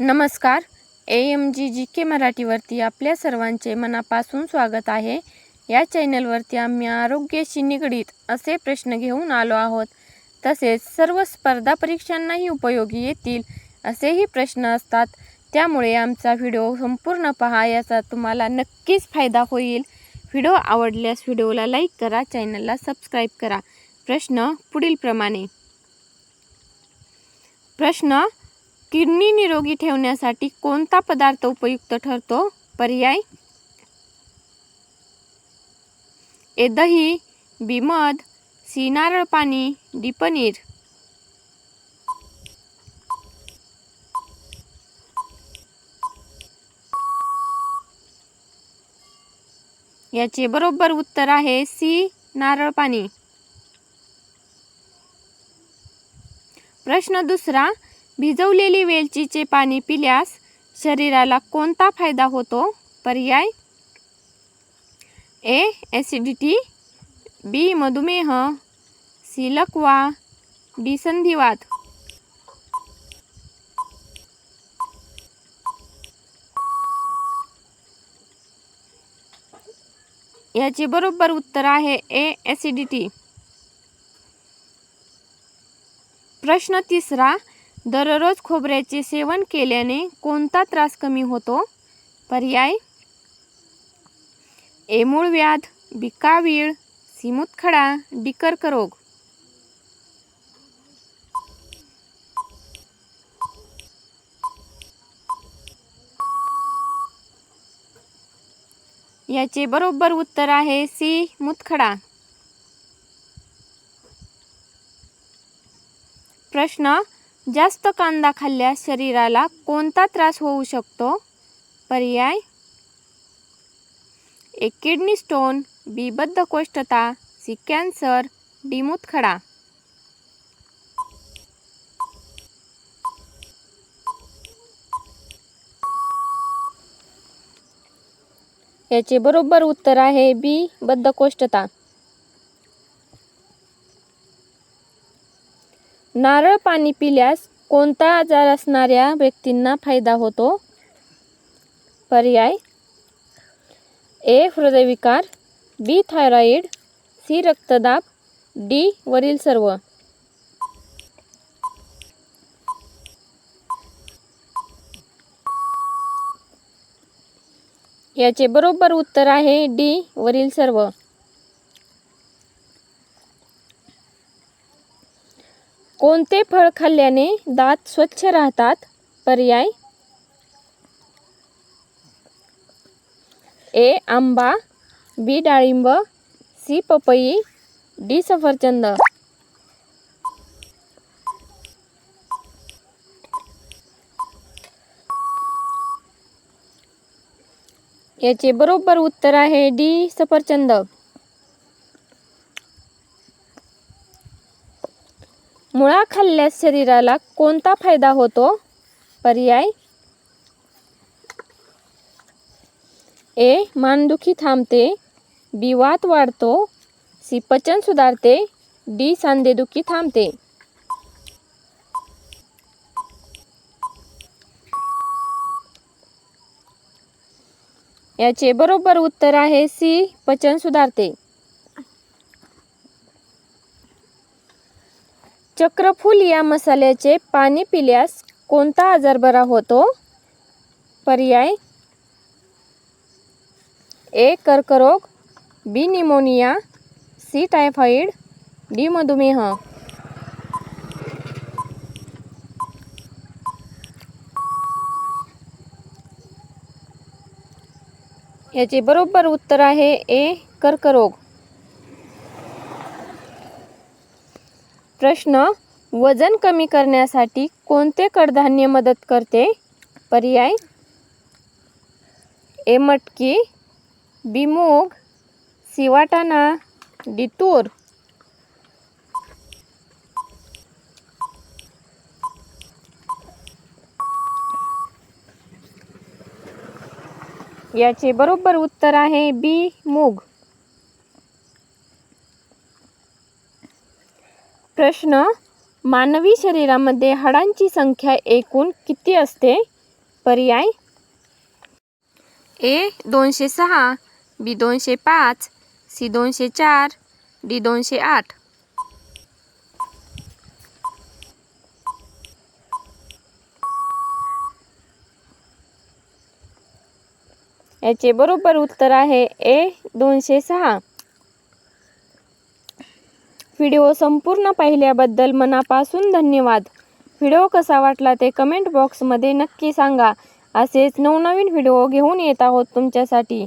नमस्कार. A M G जी के मराठीवरती आपल्या सर्वांचे मनापासून स्वागत आहे. या चॅनलवरती आम्ही आरोग्याशी निगडीत असे प्रश्न घेऊन आलो आहोत. तसेच सर्व स्पर्धा परीक्षांनाही उपयोगी येतील असेही प्रश्न असतात. त्यामुळे आमचा व्हिडिओ संपूर्ण पहा याचा तुम्हाला नक्कीच फायदा होईल. व्हिडिओ आवडल्यास व्हिडिओला लाईक करा चॅनलला सबस्क्राईब करा. प्रश्न पुढीलप्रमाणे. प्रश्न किडनी निरोगी ठेवण्यासाठी कोणता पदार्थ उपयुक्त ठरतो? पर्याय? ए दही बी मध सी नारळ पाणी डी पनीर. याचे बरोबर उत्तर आहे सी नारळ पाणी. प्रश्न दुसरा भिजवलेली वेलचीचे पाणी पिल्यास शरीराला कोणता फायदा होतो? पर्याय? ए ॲसिडिटी. बी मधुमेह. सी लकवा. डी संधिवात. याचे बरोबर उत्तर आहे ए ॲसिडिटी. प्रश्न तिसरा दररोज खोबऱ्याचे सेवन केल्याने कोणता त्रास कमी होतो? पर्याय? एमूळ व्याध बिकावीळ सिमुतखडा सी मुतखडा याचे बरोबर उत्तर आहे सी मुतखडा प्रश्न जास्त कांदा खाल्ल्यास शरीराला कोणता त्रास होऊ शकतो? पर्याय? ए किडनी स्टोन बी बद्धकोष्ठता सी कॅन्सर डी मुतखडा याचे बरोबर उत्तर आहे बी बद्धकोष्ठता नारळ पाणी पिल्यास कोणता आजार असणाऱ्या व्यक्तींना फायदा होतो? पर्याय. ए. हृदयविकार. बी. थायरॉईड. सी. रक्तदाब. डी. वरील सर्व. याचे बरोबर उत्तर आहे डी. वरील सर्व. कोणते फळ खाल्ल्याने दात स्वच्छ राहतात? पर्याय? ए आंबा बी डाळिंब सी पपई डी सफरचंद. याचे बरोबर उत्तर आहे डी सफरचंद. मुळा खाल्ल्यास शरीराला कोणता फायदा होतो? पर्याय? ए. मानदुखी थांबते. बी. वात वाढतो. सी. पचन सुधारते. डी. सांधेदुखी थांबते. याचे बरोबर उत्तर आहे सी. पचन सुधारते. चक्रफूल या मसाल्याचे पाणी पिल्यास कोणता आजार बरा होतो? पर्याय ए. कर्करोग B. Pneumonia C. Typhoid D. मधुमेह. याचे बरोबर उत्तर आहे ए. कर्करोग. प्रश्न वजन कमी करण्यासाठी कोणते कडधान्य मदत करते? पर्याय ए मटकी बी मूग सी वाटाणा डी तूर. याचे बरोबर उत्तर आहे बी मूग. प्रश्न मानवी शरीरामध्ये हाडांची संख्या एकूण किती असते? पर्याय? ए दोनशे सहा बी दोनशे पाच सी दोनशे चार डी दोनशे आठ. याचे बरोबर उत्तर आहे ए दोनशे सहा. व्हिडिओ संपूर्ण पाहिल्याबद्दल मनापासून धन्यवाद. व्हिडिओ कसा वाटला ते कमेंट बॉक्समध्ये नक्की सांगा. असेच नवनवीन व्हिडिओ घेऊन येत आहोत तुमच्यासाठी.